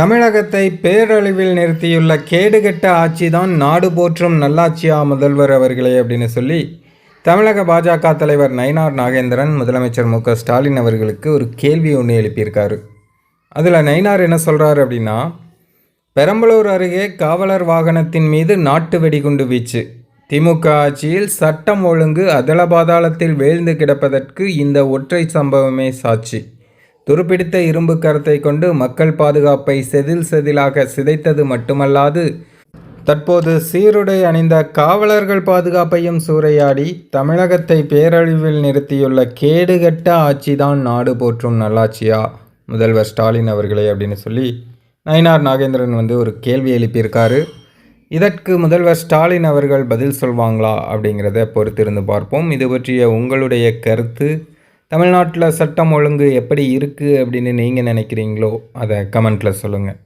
தமிழகத்தை பேரழிவில் நிறுத்தியுள்ள கேடுகெட்ட ஆட்சிதான் நாடு போற்றும் நல்லாட்சியா முதல்வர் அவர்களே அப்படின்னு சொல்லி தமிழக பாஜக தலைவர் நயினார் நாகேந்திரன் முதலமைச்சர் மு ஸ்டாலின் அவர்களுக்கு ஒரு கேள்வி ஒன்று எழுப்பியிருக்காரு. அதில் நயினார் என்ன சொல்கிறாரு அப்படின்னா பெரம்பலூர் அருகே காவலர் வாகனத்தின் மீது நாட்டு வெடிகுண்டு வீச்சு. திமுக ஆட்சியில் சட்டம் ஒழுங்கு அதல பாதாளத்தில் வீழ்ந்து கிடப்பதற்கு இந்த ஒற்றை சம்பவமே சாட்சி. துருப்பிடித்த இரும்பு கரத்தை கொண்டு மக்கள் பாதுகாப்பை செதில் செதிலாக சிதைத்தது மட்டுமல்லாது தற்போது சீருடை அணிந்த காவலர்கள் பாதுகாப்பையும் சூறையாடி தமிழகத்தை பேரழிவில் நிறுத்தியுள்ள கேடுகட்ட ஆட்சிதான் நாடு போற்றும் நல்லாட்சியா? முதல்வர் ஸ்டாலின் அவர்களே அப்படின்னு சொல்லி நயினார் நாகேந்திரன் வந்து ஒரு கேள்வி எழுப்பியிருக்காரு. இதற்கு முதல்வர் ஸ்டாலின் அவர்கள் பதில் சொல்வாங்களா அப்படிங்கிறத பொறுத்திருந்து பார்ப்போம். இது பற்றிய உங்களுடைய கருத்து. தமிழ்நாட்டில் சட்டம் ஒழுங்கு எப்படி இருக்குது அப்படின்னு நீங்கள் நினைக்கிறீங்களோ அதை கமெண்ட்டில் சொல்லுங்கள்